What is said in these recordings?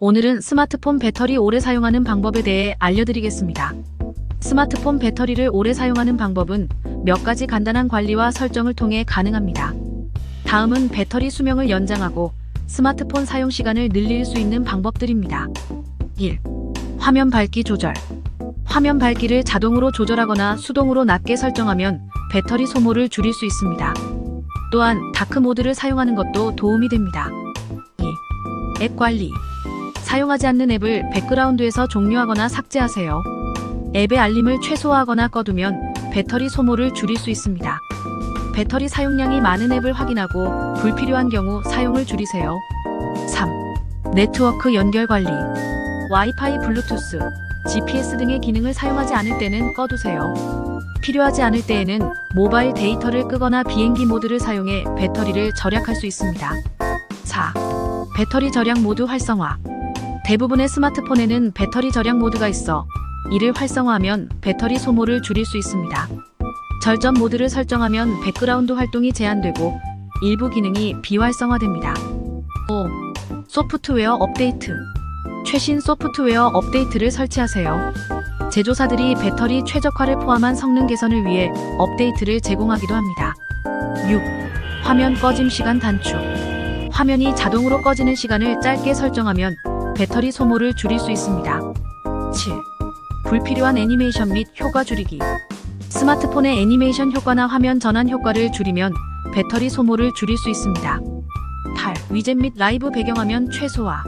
오늘은 스마트폰 배터리 오래 사용하는 방법에 대해 알려드리겠습니다. 스마트폰 배터리를 오래 사용하는 방법은 몇 가지 간단한 관리와 설정을 통해 가능합니다. 다음은 배터리 수명을 연장하고 스마트폰 사용 시간을 늘릴 수 있는 방법들입니다. 1. 화면 밝기 조절. 화면 밝기를 자동으로 조절하거나 수동으로 낮게 설정하면 배터리 소모를 줄일 수 있습니다. 또한 다크 모드를 사용하는 것도 도움이 됩니다. 2. 앱 관리. 사용하지 않는 앱을 백그라운드에서 종료하거나 삭제하세요. 앱의 알림을 최소화하거나 꺼두면 배터리 소모를 줄일 수 있습니다. 배터리 사용량이 많은 앱을 확인하고 불필요한 경우 사용을 줄이세요. 3. 네트워크 연결 관리. 와이파이, 블루투스, GPS 등의 기능을 사용하지 않을 때는 꺼두세요. 필요하지 않을 때에는 모바일 데이터를 끄거나 비행기 모드를 사용해 배터리를 절약할 수 있습니다. 4. 배터리 절약 모드 활성화. 대부분의 스마트폰에는 배터리 절약 모드가 있어 이를 활성화하면 배터리 소모를 줄일 수 있습니다. 절전 모드를 설정하면 백그라운드 활동이 제한되고 일부 기능이 비활성화됩니다. 5. 소프트웨어 업데이트. 최신 소프트웨어 업데이트를 설치하세요. 제조사들이 배터리 최적화를 포함한 성능 개선을 위해 업데이트를 제공하기도 합니다. 6. 화면 꺼짐 시간 단축. 화면이 자동으로 꺼지는 시간을 짧게 설정하면 배터리 소모를 줄일 수 있습니다. 7. 불필요한 애니메이션 및 효과 줄이기. 스마트폰의 애니메이션 효과나 화면 전환 효과를 줄이면 배터리 소모를 줄일 수 있습니다. 8. 위젯 및 라이브 배경화면 최소화.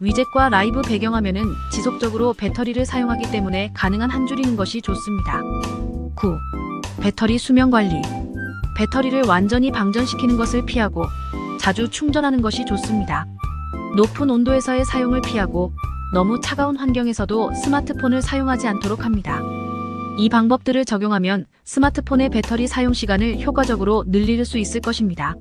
위젯과 라이브 배경화면은 지속적으로 배터리를 사용하기 때문에 가능한 한 줄이는 것이 좋습니다. 9. 배터리 수명 관리. 배터리를 완전히 방전시키는 것을 피하고 자주 충전하는 것이 좋습니다. 높은 온도에서의 사용을 피하고 너무 차가운 환경에서도 스마트폰을 사용하지 않도록 합니다. 이 방법들을 적용하면 스마트폰의 배터리 사용 시간을 효과적으로 늘릴 수 있을 것입니다.